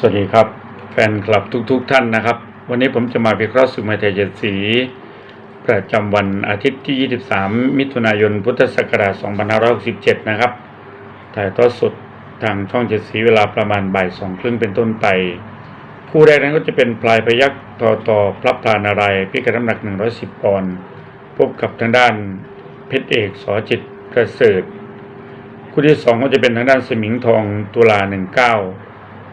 สวัสดีครับ แฟนคลับทุกๆทท่านนะครับ วันนี้ผมจะมาวิเคราะห์สุมาเทเจดสี ประจำวันอาทิตย์ที่ 23 มิถุนายน พุทธศักราช 2567 นะครับ ถ่ายทอดสดทางช่องเจ็ดสีเวลาประมาณบ่ายสองครึ่งเป็นต้นไป คู่แรกนั้นก็จะเป็นปลายพยักต่อต่อพระพลานารายพิกัดน้ำหนัก 110 ปอนด์พบกับทางด้านเพชรเอกสอจิตประเสริฐ คู่ที่สองก็จะเป็นทางด้านสมิงทองตุลา 19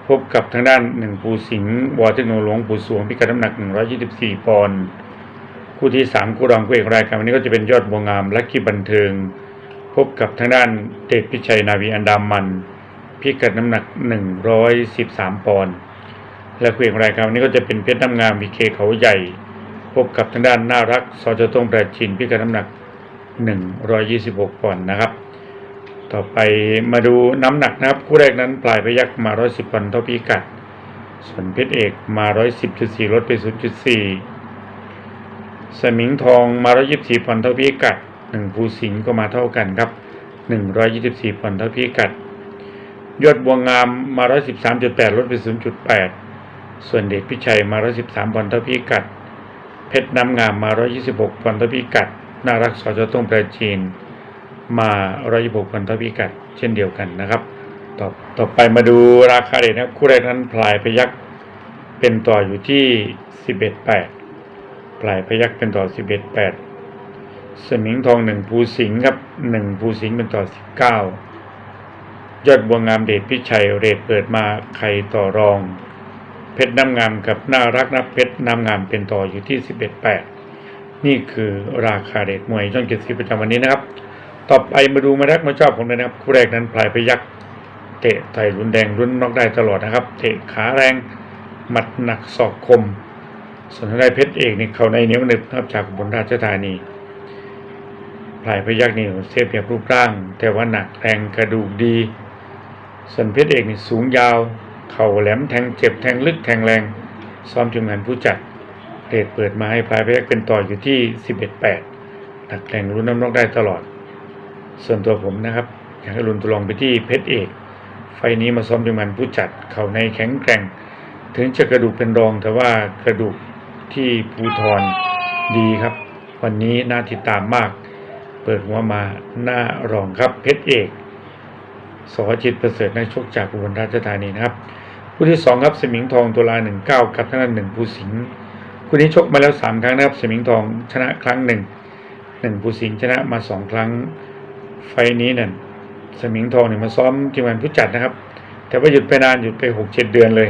พบกับทางด้านหนึ่งปูสิงห์วอเทคโนหลวงปูสวงพิกัดน้ำหนัก 124 ปอนด์คู่ที่สามคู่รองคู่เอกรายการวันนี้ก็จะเป็นยอดบัวงามและกีบันเทิง พบกับทางด้านเดชพิชัยนาวีอันดามันพิกัดน้ำหนัก 113 ปอนด์และคู่เอกรายการวันนี้ก็จะเป็นเพชรน้ำงามวีเคเขาใหญ่ พบกับทางด้านน่ารักสอจตงประจินพิกัดน้ำหนัก 126 ปอนด์นะครับ ต่อไปมาดูน้ำหนักนะครับ คู่แรกนั้นปลายพยักมา 110ปอนด์เท่าพิกัด ส่วนเพชรเอกมา 110.4 ลดไป 0.4 สมิงทองมา 124ปอนด์เท่าพิกัดหนึ่งภูสิงห์ก็มาเท่ากันครับ 124ปอนด์เท่าพิกัด ยอดบัวงามมา 113.8 ลดไป 0.8 ส่วนเดชพิชัยมา 113ปอนด์เท่าพิกัด เพชรน้ำงามมา 126ปอนด์เท่าพิกัด น่ารักสอจต้งประจีน มา126ปอนด์เท่าพิกัดเช่นเดียวกันนะครับ ต่อต่อไปมาดูราคาเด็ดนะครับ คู่แรกนั้นพลายพยักเป็นต่ออยู่ที่11.8ปลายพยักเป็นต่อ11.8สมิงทองหนึ่งภูสิงห์ครับหนึ่งภูสิงห์เป็นต่อ19ยอดบัวงามเดชพิชัยเรทเปิดมาใครต่อรอง เพชรน้ำงามกับน่ารักนับเพชรน้ำงามเป็นต่ออยู่ที่11.8นี่คือราคาเด็ดมวยช่องเจ็ดสิบประจำวันนี้นะครับ ต่อไปมาดูมารักมาชอบผมเลยนะครับคู่แรกนั้นพลายพยักเตะไต่รุนแดงรุนนอกได้ตลอดนะครับ เตะขาแรงหมัดหนักศอกคม ส่วนทางด้านเพชรเอกนี่เขาในเหนียวหนึบนะครับจากอุบนราชธานีพลายพยักนี่เสียเปรียบรูปร่าง แต่ว่าหนักแรงกระดูกดี ส่วนเพชรเอกนี่สูงยาว เข่าแหลมแทงเจ็บแทงลึกแทงแรง ซ้อมทีมงานผู้จัดเรทเปิดมาให้พลายพยักเป็นต่ออยู่ที่ 11.8หนักแรงรุนน้ำนอกได้ตลอด ส่วนตัวผมนะครับ อยากให้รุนตัวลองไปที่เพชรเอก ไฟนี้มาซ้อมทีมงานผู้จัดเข่าในแข็งแกร่ง ถึงจะกระดูกเป็นรองแต่ว่ากระดูกที่ภูทรดีครับ วันนี้น่าติดตามมาก เปิดหัวมาหน้ารองครับเพชรเอกสอจิตประเสริฐนักชกจากอุบลราชธานีนะครับคู่ที่สองครับสมิงทองตัวลาหนึ่งเก้ากับทางด้านหนึ่งภูสิงห์คู่นี้ชกมาแล้วสามครั้งนะครับสมิงทองชนะครั้งหนึ่งหนึ่งภูสิงห์ชนะมาสองครั้ง ไฟนี้เนี่ยสมิงทองเนี่ยมาซ้อมทีมงานผู้จัดนะครับ แต่ว่าหยุดไปนานหยุดไปหกเจ็ดเดือนเลย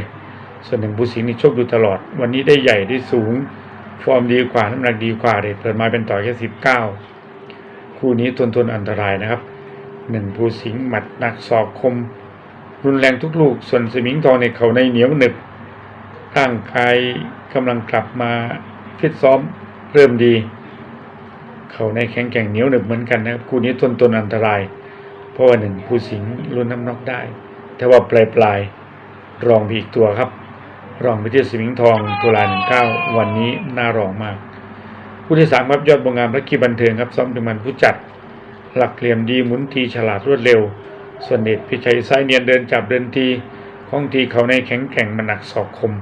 ส่วนหนึ่งภูสิงห์นี่โชคดูตลอด วันนี้ได้ใหญ่ได้สูง ฟอร์มดีกว่าน้ำหนักดีกว่าเลยเปิดมาเป็นต่อแค่สิบเก้าคู่นี้ทนทนอันตรายนะครับหนึ่งภูสิงห์หมัดหนักศอกคม รุนแรงทุกลูก ส่วนสมิงทองเนี่ยเขาในเหนียวหนึบร่างกายกำลังกลับมาฟิตซ้อมเริ่มดี เขาในแข็งแกร่งเหนียวหนึบเหมือนกันนะครับคู่นี้ตนตนอันตราย เพราะว่าหนึ่งผู้สิงลุ้นน้ำนอกได้ แต่ว่าปลายปลายรองไปอีกตัวครับ รองไปที่สมิงทองตัวลาหนึ่งเก้าวันนี้น่ารองมากผู้ที่สามครับยอดบวงามและกีบันเทิงครับซ้อมถึงมันผู้จัด หลักเหลี่ยมดีหมุนทีฉลาดรวดเร็วส่วนเดชพิชัยซ้ายเนียนเดินจับเดินทีข้องทีเขาในแข็งแกร่งมันหนักศอกคม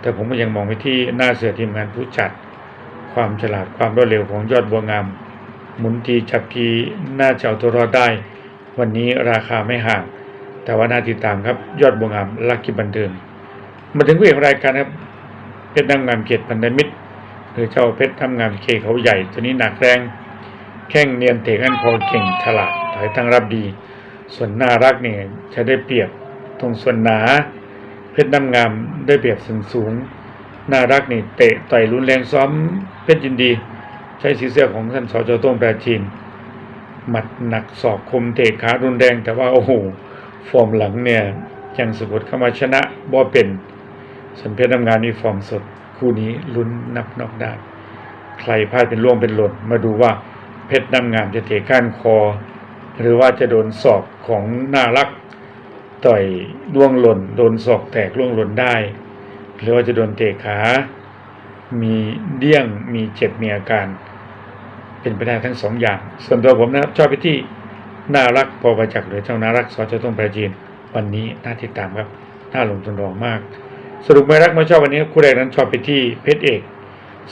แต่ผมก็ยังมองไปที่หน้าเสือทีมงานผู้จัด ความฉลาดความรวดเร็วของยอดบัวงาม หมุนทีจับทีน่าจะเอาตัวรอดได้ วันนี้ราคาไม่ห่าง แต่ว่าน่าติดตามครับยอดบัวงามลักกี้บันเทิงมาถึงผู้เอกรายการครับเพชรนางงามเกียรติพันธมิตรหรือเจ้าเพชรทำงานเคเขาใหญ่ตัวนี้หนักแรงแข้งเนียนเตะกันคอเก่งฉลาดถอยทั้งรับดี ส่วนน่ารักเนี่ยจะได้เปรียบตรงส่วนหนา เพชรน้ำงามได้เปรียบส่วนสูง น่ารักนี่เตะต่อยรุนแรงซ้อมเพชรยินดี ใช้สีเสื้อของท่านสจโต้งแปรจีนหมัดหนักศอกคมเตะขารุนแรง แต่ว่าโอ้โหฟอร์มหลังเนี่ยยังสะกดเข้ามาชนะบ่เป็นส่วนเพชรน้ำงานนี่ฟอร์มสด คู่นี้ลุ้นนับนอกได้ใครพลาดเป็นล่วงเป็นหล่นมาดูว่าเพชรน้ำงามจะเตะก้านคอ หรือว่าจะโดนศอกของน่ารัก ต่อยล่วงหล่น โดนศอกแตกล่วงหล่นได้ หรือว่าจะโดนเตะขา มีเดี้ยง มีเจ็บ มีอาการ เป็นไปได้ทั้งสองอย่าง ส่วนตัวผมนะครับ ชอบไปที่น่ารักพอประจักษ์หรือเจ้าน่ารักสอจะต้องประจีน วันนี้น่าติดตามครับ น่าลงทุนรองมาก สรุปไม่รักไม่ชอบวันนี้คู่แรกนั้นชอบไปที่เพชรเอก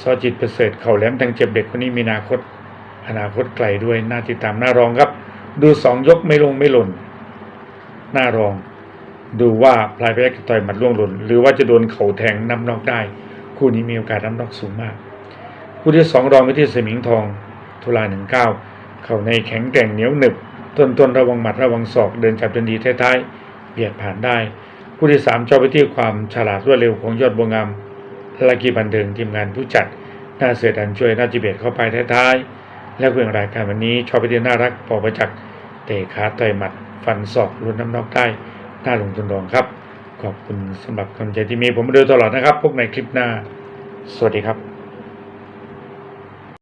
ซอจิตประเสริฐเข่าแหลมแทงเจ็บเด็กคนนี้มีอนาคต อนาคตไกลด้วยน่าติดตามน่ารองครับ ดูสองยกไม่ลงไม่หล่นน่ารอง ดูว่าพลายพยักต่อยหมัดล่วงหล่น หรือว่าจะโดนเข่าแทงน้ำนอกได้ คู่นี้มีโอกาสน้ำนอกสูงมาก คู่ที่สองรองไปที่สมิงทองทุลาหนึ่งเก้าเข่าในแข็งแกร่งเหนียวหนึบต้นต้นระวังหมัดระวังศอกเดินจับจนดีท้ายๆเบียดผ่านได้ คู่ที่สามชอบไปที่ความฉลาดรวดเร็วของยอดบวงงามลากีบันเทิงทีมงานผู้จัดน่าเสือดันช่วยน่าจิเบียดเข้าไปท้ายๆและเพื่อนรายการวันนี้ชอบไปที่น่ารักปอประจักษ์เตะขาต่อยหมัด ฟันศอกลุ้นน้ำนอกได้ น่าลงทุนรองครับ ขอบคุณสำหรับกำลังใจที่มีผมมาโดยตลอดนะครับ พบในคลิปหน้า สวัสดีครับ